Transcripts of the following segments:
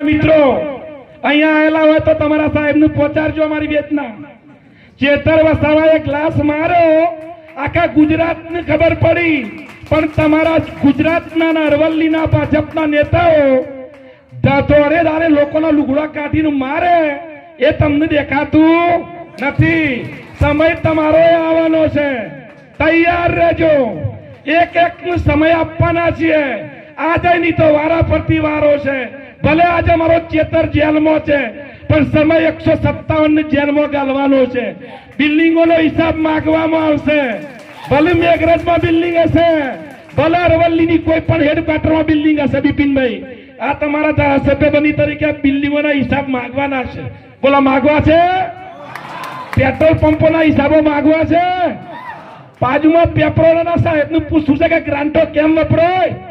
મિત્રો, અહીંયા આવેલા હોય તો તમારા સાહેબનું પહોંચાડજો અમારી વેદના. ચેતર વસાવાએ ગ્લાસ માર્યો, આખા ગુજરાત ને ખબર પડી. પણ તમારા ગુજરાતના ના અરવલ્લીના ભાજપના નેતાઓ ધોરે ધારે લોકોના લુગડા કાઢીને મારે, એ તમને દેખાતું નથી. સમય તમારો આવવાનો છે. તૈયાર રહેજો. એક એક સમય આપવાના છીએ. આજે નહીં તો વારા ફરતી વારો છે. ભલે આજે મારો ચેતર જેલમાં છે, પણ સમય એકસો સત્તાવન જેલમાં ગાલવાનો છે. બિલ્ડિંગોનો હિસાબ માંગવામાં આવશે. ભલે મેઘરજમાં બિલ્ડિંગ હશે, ભલે અરવલ્લીની કોઈ પણ હેડક્વાર્ટરમાં બિલ્ડિંગ હશે, બિપિનભાઈ. આ તમારા ધારાસભ્ય બની તરીકે બિલ્ડિંગોના હિસાબ માંગવાના છે. બોલા, માંગવા છે? પેટ્રોલ પંપોના હિસાબો માંગવા છે? બાજુમાં પેપરોના સાહેબનું પૂછવું છે કે ગ્રાન્ટો કેમ વપરાય?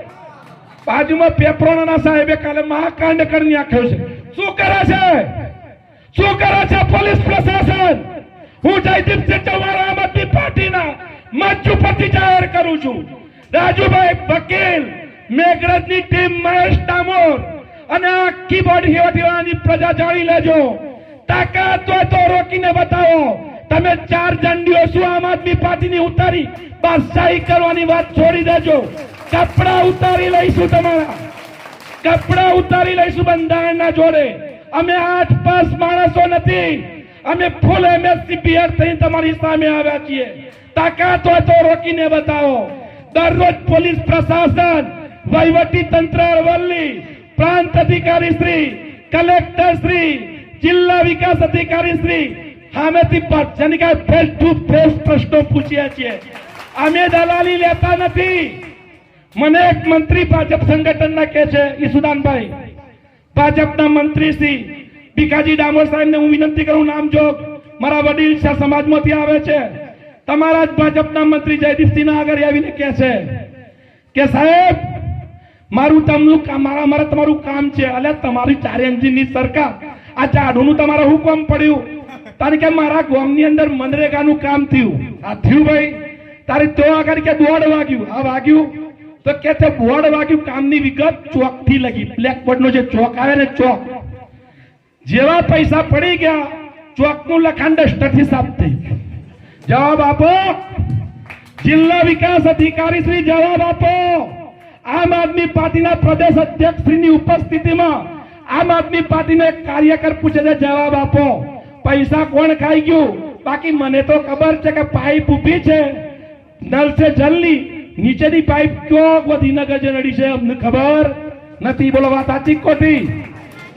બાજુમાં પેપરોના સાહેબે કાલે મહાકાંડ કરી નાખ્યો છે. શું કરે છે? શું કરે છે પોલીસ પ્રશાસન? હું જયદીપસિંહ ચૌહાણ આમ આદમી પાર્ટીના મંચ જાહેર કરું છું. રાજુભાઈ વકીલ, મેઘરજની ટીમ મહેશ ડામોર અને આખી બોડી હેવટીવાળાની પ્રજા જાણી લેજો. તાકાત હોય તો રોકીને બતાવો. તમે ચાર ઝંડીઓ શું આમ આદમી પાર્ટીની ઉતારી બાદશાહી કરવાની વાત છોડી દેજો. કપડા ઉતારી લઈશું તમારા. કપડા ઉતારી લઈશું બંધારણના જોડે. અમે આઠ પાસ માણસો નથી. અમે ફૂલ એમએસસી બિહાર થઈ તમારી સામે આવ્યા છીએ. તાકાત હોય તો રોકીને બતાવો. દરરોજ પોલીસ પ્રશાસન, વહીવટી તંત્ર અરવલ્લી પ્રાંત અધિકારી શ્રી, કલેક્ટર શ્રી, જિલ્લા વિકાસ અધિકારી શ્રી સામેથી જેની કાંઈ ફેસ ટુ ફેસ પ્રશ્નો પૂછ્યા છીએ. અમે દલાલી લેતા નથી. મને એક મંત્રી ભાજપ સંગઠનના કે છે, ઈસુદાનભાઈ. ભાજપના મંત્રી શ્રી ભીખાજી ડામોર સાહેબને હું વિનંતી કરું, નામ જોગ. મારા વડીલ છે સમાજમાંથી આવે છે. તમારા જ ભાજપના મંત્રી જયદીપસિંહ આગળ આવીને કે છે કે, સાહેબ, મારું તમનું મારા મારા તમારું કામ છે. અલે તમારી ચાર એન્જિનની સરકાર. આ ચાડુનું તમારે હું કામ પડ્યું. કારણ કે મારા ગામની અંદર મનરેગાનું કામ થયું. આ થયું ભાઈ. તારે તો આગળ કે દોડ વાગ્યું? આ વાગ્યું. તો કે તે બોર્ડ વાગ્યું કામની વિગત ચોકથી લગી બ્લેકબોર્ડ નો જે ચોક આવે ને ચોક, જેવા પૈસા પડી ગયા, ચોકનું લખાણ ડસ્ટરથી સાફ થઈ ગયું. જવાબ આપો. જિલ્લા વિકાસ અધિકારી શ્રી જવાબ આપો. આમ આદમી પાર્ટીના પ્રદેશ અધ્યક્ષ શ્રીની ઉપસ્થિતિમાં આમ આદમી પાર્ટીનો એક કાર્યકર પૂછે છે, જવાબ આપો. પૈસા કોણ ખાઈ ગયું? બાકી મને તો ખબર છે કે પાઇપ ઊભી છે નલ છે જલ્દી નીચેની પાઇપ કયો ગાંધીનગર જે નડી છે, અમને ખબર નથી. બોલો, વાત સાચી કોટી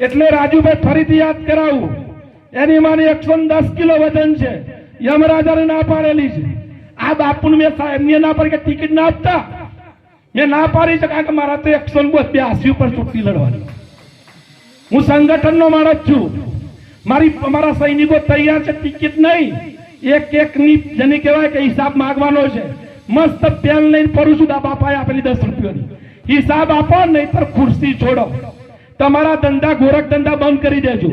એટલે રાજુભાઈ ફરીથી યાદ કરાવું. એની માની એકસો દસ કિલો વજન છે. યમરાજાને ના પાડેલી છે. આ બાપુને મેં સાહેબની ના પાડી કે ટિકિટ ના આપતા? મેં ના પાડી છે કારણ કે મારા તો એકસો બ્યાસી ઉપર ચૂંટણી લડવાની. હું સંગઠનનો માણસ છું. મારી, અમારા સૈનિકો તૈયાર છે ટિકિટ નહીં. એક એક ની જેને કહેવાય કે હિસાબ માગવાનો છે. મસ્ત પેન લઈને ફરું છું બાપાએ આપેલી દસ રૂપિયાની. હિસાબ આપો નહીતર ખુરશી છોડો. તમારા ધંધા ગોરખ ધંધા બંધ કરી દેજો.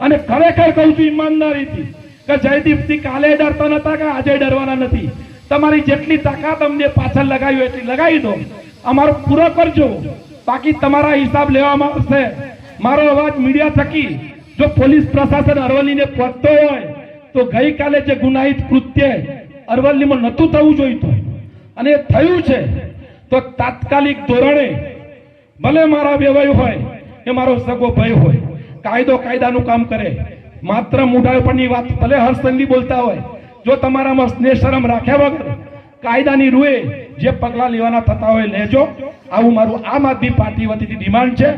અને ખરેખર કહું છું ઈમાનદારીથી કે જયદીપસિંહ કાલે ડરતા નતા કે આજે ડરવાના નથી. તમારી જેટલી તાકાત અમને પાછળ લગાવી એટલી લગાવી દો. અમારો પૂરો કરજો. બાકી તમારા હિસાબ લેવામાં આવશે. મારો અવાજ મીડિયા થકી જો પોલીસ પ્રશાસન અરવલ્લીને પહોંચતો હોય, તો ગઈકાલે જે ગુનાહિત કૃત્ય અરવલ્લીમાં નહોતું થવું જોઈતું. અને થયું છે, તો તાત્કાલિક ધોરણે ભલે મારા વેવાય હોય કે મારો સગો ભય હોય, કાયદો કાયદાનું કામ કરે, માત્ર મુઢાપણની વાત ભલે હર્ષસંઘવી બોલતા હોય, જો તમારામાં સ્નેહ શરમ રાખ્યા વગર કાયદાની રૂએ જે પગલાં લેવાના થતા હોય લેજો. આવું મારું આમ આદમી પાર્ટી વતીથી ડિમાન્ડ છે.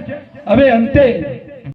હવે અંતે